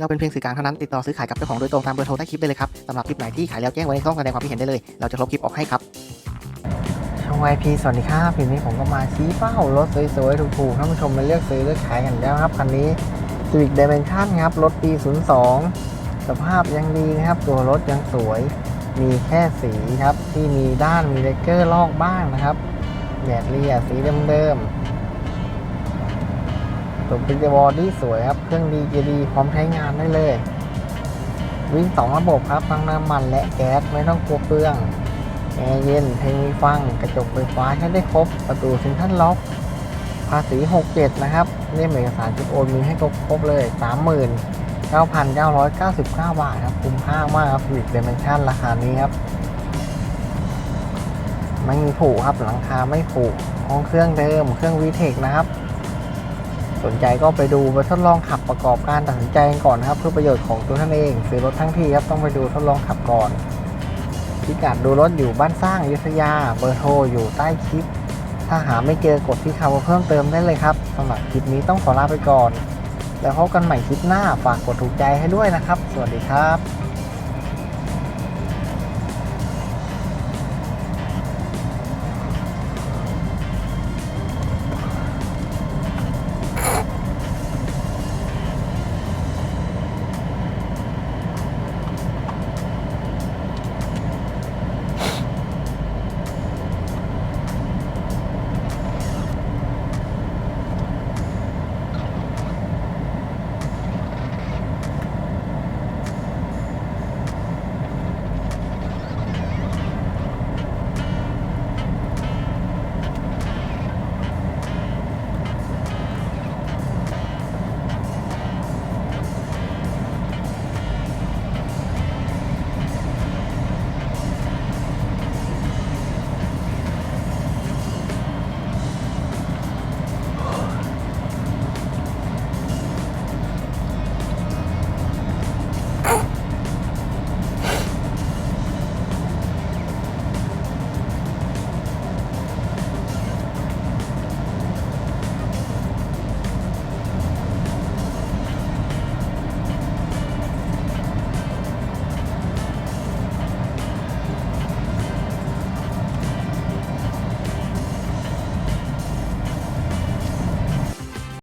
เราเป็นเพียงสื่อกลางเท่านั้นติดต่อซื้อขายกับเจ้าของโดยตรงตามเบอร์โทรใต้คลิปได้เลยครับสำหรับคลิปไหนที่ขายแล้วแจ้งไว้ในช่องแสดงความคิดเห็นได้เลย เราจะลบคลิปออกให้ครับช่อง YP สวัสดีครับทีนี้ผมก็มาชี้เป้ารถสวยๆถูกๆท่านผู้ชมมาเลือกซื้อเลือกขายกันแล้วครับคันนี้ Civic Dimension ครับรถปี 02 สภาพยังดีนะครับ ตัวรถยังสวย มีแค่สีครับที่มีด้านมีเลเกอร์ลอกบ้างนะครับแดดเรียสีเดิมๆ ตัวปิกบอดี้สวยครับ เครื่องดีเจดีพร้อมใช้งานได้เลย วิ่งสองระบบครับทั้งน้ำมันและแก๊สไม่ต้องกลัวเปลืองแอร์เย็นเพลงมีฟังกระจกไฟฟ้าใช้ได้ครบ ประตูเซ็นทรัลล็อก ภาษี 67 นะครับเล่มเอกสารจุดโอนมีให้ครบครบเลย 39,999 บาทครับ คุ้มค่ามากครับ Civic Dimension ราคานี้ครับไม่มีผูกครับหลังคาไม่ผูกห้องเครื่องเดิม เครื่อง VTEC นะครับ สนใจก็ไปดูไปทดลองขับประกอบการตัดสินใจกันก่อนนะครับ เพื่อประโยชน์ของตัวท่านเองซื้อรถทั้งทีครับต้องไปดูทดลองขับก่อนพิกัดดูรถอยู่บ้านสร้างอยุธยาเบอร์โทรอยู่ใต้คลิป ถ้าหาไม่เจอกดที่คำว่าเพิ่มเติมได้เลยครับสำหรับคลิปนี้ต้องขอลาไปก่อน แล้วพบกันใหม่คลิปหน้าฝากกดถูกใจให้ด้วยนะครับ สวัสดีครับ